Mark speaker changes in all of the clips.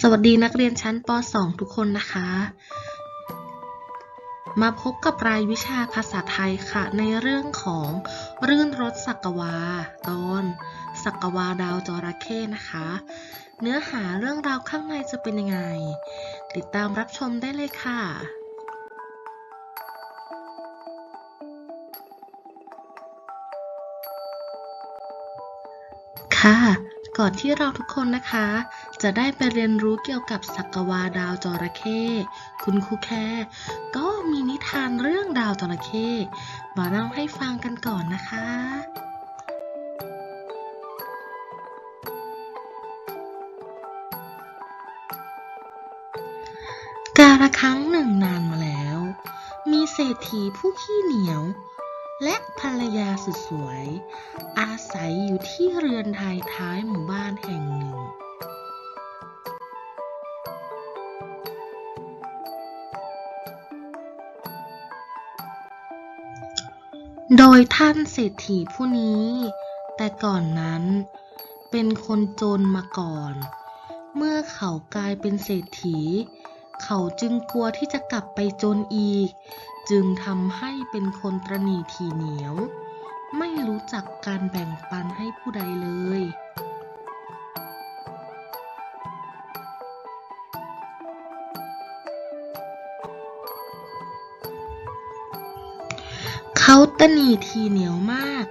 Speaker 1: สวัสดีนักเรียนชั้นป .2 ทุกคนนะคะ มาพบกับรายวิชาภาษาไทยค่ะ ในเรื่องของรื่นรสสักวา ตอนสักวาดาวจระเข้นะคะ เนื้อหาเรื่องราวข้างในจะเป็นยังไง ติดตามรับชมได้เลยค่ะค่ะ ก่อนที่เราทุกคนนะคะ จะได้ไปเรียนรู้เกี่ยวกับสักวาดาวจระเข้คุณครูแคร์ก็มีนิทานเรื่องดาวจระเข้มาเล่าให้ฟังกันก่อนนะคะ กาละครั้งหนึ่งนานมาแล้ว มีเศรษฐีผู้ขี้เหนียว และภรรยาสุดสวย อาศัยอยู่ที่เรือนไทยท้ายหมู่บ้านแห่งหนึ่ง โดยท่านเศรษฐีผู้นี้ แต่ก่อนนั้นเป็นคนจนมาก่อน เมื่อเขากลายเป็นเศรษฐี เขาจึงกลัวที่จะกลับไปจนอีก จึงทำให้เป็นคนตระหนี่ทีเหนียว ไม่รู้จักการแบ่งปันให้ผู้ใดเลย เขาตะหนีทีเหนียวมาก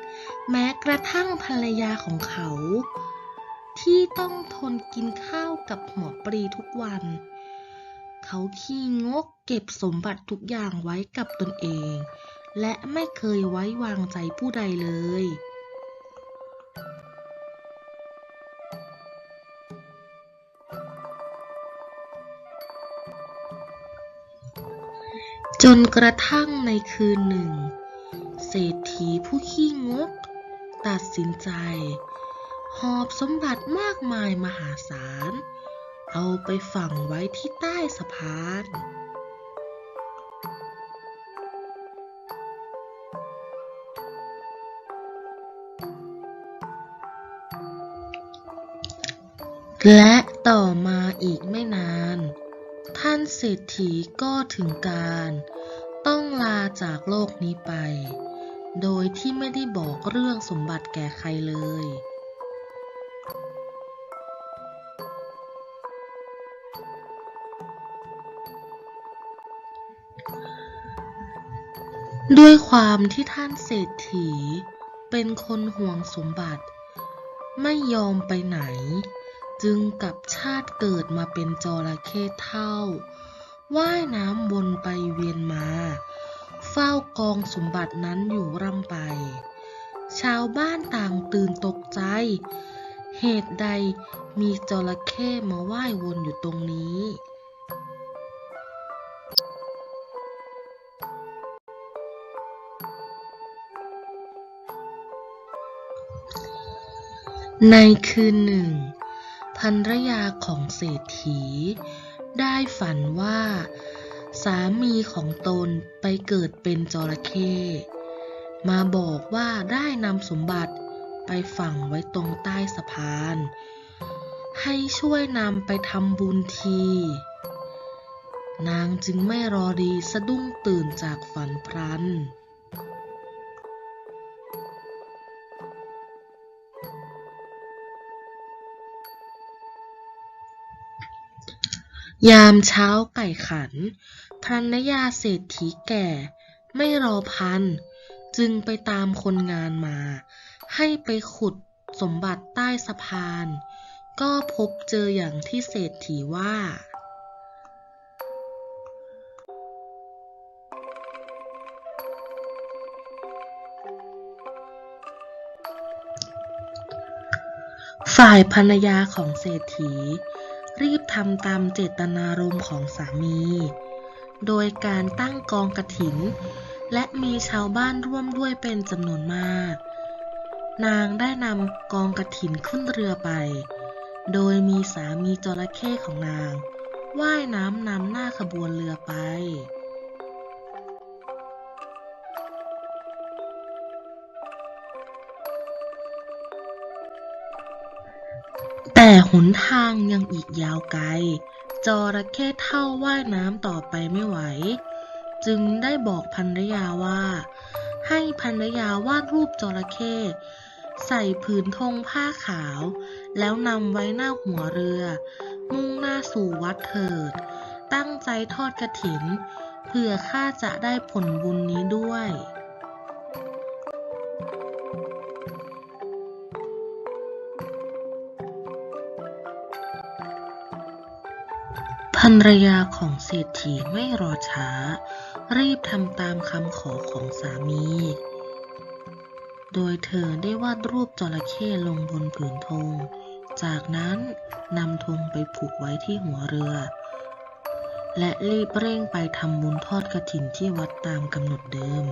Speaker 1: แม้กระทั่งภรรยาของเขา ที่ต้องทนกินข้าวกับหัวปรีทุกวัน เขาขี้งกเก็บสมบัติทุกอย่างไว้กับตนเอง และไม่เคยไว้วางใจผู้ใดเลย จนกระทั่งในคืนหนึ่ง เศรษฐีผู้ขี้งก ตัดสินใจ หอบสมบัติมากมายมหาศาล เอาไปฝังไว้ที่ใต้สะพาน และต่อมาอีกไม่นาน ท่านเศรษฐีก็ถึงการ ต้องลาจากโลกนี้ไป โดยที่ไม่ได้บอกเรื่องสมบัติแก่ใครเลย ด้วยความที่ท่านเศรษฐี เป็นคนห่วงสมบัติ ไม่ยอมไปไหน จึงกับชาติเกิดมาเป็นจระเข้เท่า ว่ายน้ำวนไปเวียนมา เฝ้ากองสมบัตินั้นอยู่ร่ำไป ชาวบ้านต่างตื่นตกใจ เหตุใดมีจระเข้มาว่ายวนอยู่ตรงนี้ ในคืนหนึ่งภรรยาของเศรษฐี ได้ฝันว่า สามีของตนไปเกิดเป็นจระเข้มาบอกว่าได้นำสมบัติไปฝังไว้ตรงใต้สะพาน ให้ช่วยนำไปทำบุญที นางจึงไม่รอดีสะดุ้งตื่นจากฝันพลัน ยามเช้าไก่ขัน ภรรยาเศรษฐีแก่ ไม่รอพัน จึงไปตามคนงานมา ให้ไปขุดสมบัติใต้สะพาน ก็พบเจออย่างที่เศรษฐีว่า ฝ่ายภรรยาของเศรษฐี รีบทำตามเจตนารมณ์ของสามี โดยการตั้งกองกระถิน และมีชาวบ้านร่วมด้วยเป็นจำนวนมาก นางได้นำกองกระถินขึ้นเรือไป โดยมีสามีจระเข้ของนาง ว่ายน้ำนำหน้าขบวนเรือไป แต่หนทางยังอีกยาวไกล จระเข้เท่าว่ายน้ำต่อไปไม่ไหว จึงได้บอกภรรยาว่า ให้ภรรยาวาดรูปจระเข้ใส่ผืนธงผ้าขาว แล้วนำไว้หน้าหัวเรือ มุ่งหน้าสู่วัดเถิด ตั้งใจทอดกระถิน เพื่อข้าจะได้ผลบุญนี้ด้วย รรยาของเศรษฐีไม่รอช้า รีบทำตามคำขอของสามี โดยเธอได้วาดรูปจระเข้ลงบนผืนธง จากนั้นนำธงไปผูกไว้ที่หัวเรือ และรีบเร่งไปทำบุญทอดกระถินที่วัดตามกำหนดเดิม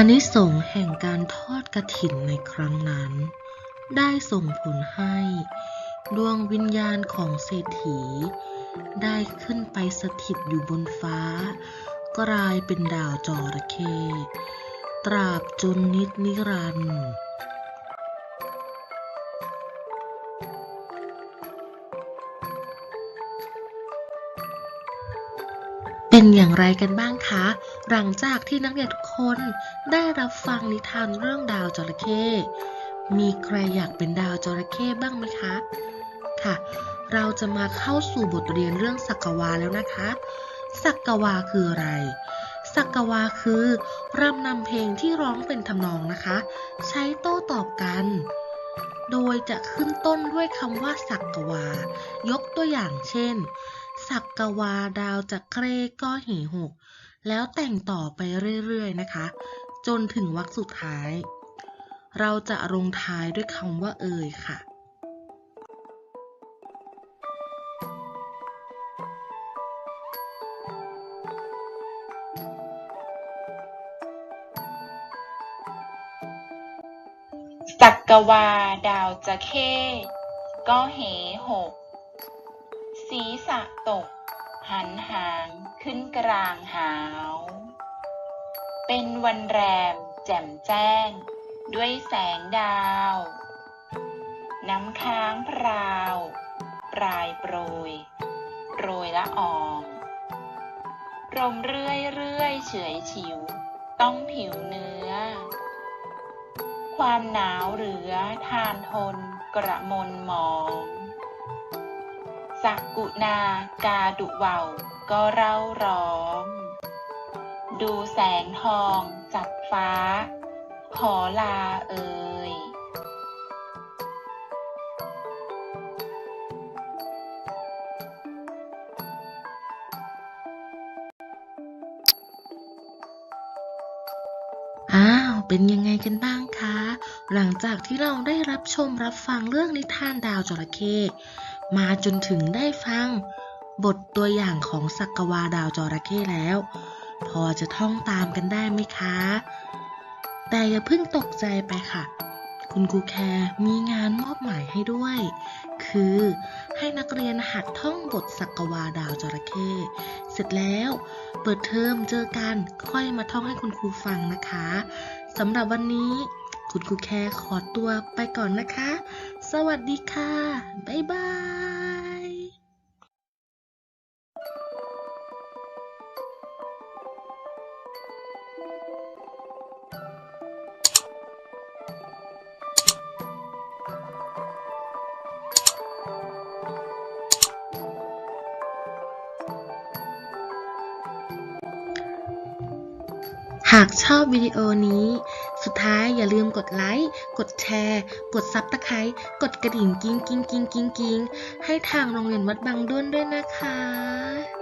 Speaker 1: อานิสงส์แห่งการทอดกระถินในครั้งนั้น ได้ส่งผลให้ ดวงวิญญาณของเศรษฐี ได้ขึ้นไปสถิตอยู่บนฟ้า กลายเป็นดาวจระเข้ตราบจนนิดนิรันดร์ เป็นอย่างไรกันบ้างคะ หลังจากที่นักเรียนทุกคนได้รับฟังนิทานเรื่องดาวจระเข้ มีใครอยากเป็นดาวจระเข้บ้างไหมคะ ค่ะ เราจะมาเข้าสู่บทเรียนเรื่องสักกวาแล้วนะคะ สักกวาคืออะไร สักกวาคือรำนำเพลงที่ร้องเป็นทำนองนะคะ ใช้โต้ตอบกัน โดยจะขึ้นต้นด้วยคำว่าสักกวา ยกตัวอย่างเช่น สักกวาดาวจักเครก็เหหก แล้วแต่งต่อไปเรื่อยๆนะคะ จนถึงวรรคสุดท้าย เราจะลงท้ายด้วยคำว่าเอ่ยค่ะ
Speaker 2: สักกวาดาวจะเข้ ก็เหหก ศีรษะตก หันหางขึ้นกลางหาว เป็นวันแรมแจ่มแจ้ง ด้วยแสงดาว น้ำค้างพราว ปลายโปรย โรยละอองรมเรื่อยเรื่อยเฉยฉิว ต้องผิวเนื้อ ความหนาวเหลือทานทนกระมนมอง สักกุณากาดุเวาก็เร่าร้อง ดูแสงทองจับฟ้า ขอลาเอ่ย
Speaker 1: อ้าว เป็นยังไงกันบ้างคะ หลังจากที่เราได้รับชมรับฟังเรื่องนิทานดาวจระเข้ มาจนถึงได้ฟัง บทตัวอย่างของสักกวาดาวจระเข้แล้ว พอจะท่องตามกันได้ไหมคะ แต่อย่าเพิ่งตกใจไปค่ะ คุณครูแคร์มีงานมอบหมายให้ด้วย คือให้นักเรียนหัดท่องบทสักกวาดาวจระเข้เสร็จแล้วเปิดเทอมเจอกันค่อยมาท่องให้คุณครูฟังนะคะสำหรับวันนี้ คุณครูแคร์ขอตัวไปก่อนนะคะ สวัสดีค่ะ บ๊ายบายหากชอบวิดีโอนี้ สุดท้ายอย่าลืมกดไลค์ กดแชร์ กดซับตะไคร้กดกระดิ่งกิ้งกิ้งกิ้งกิ้งกิ้งให้ทางโรงเรียนวัดบางด้วนด้วยนะคะ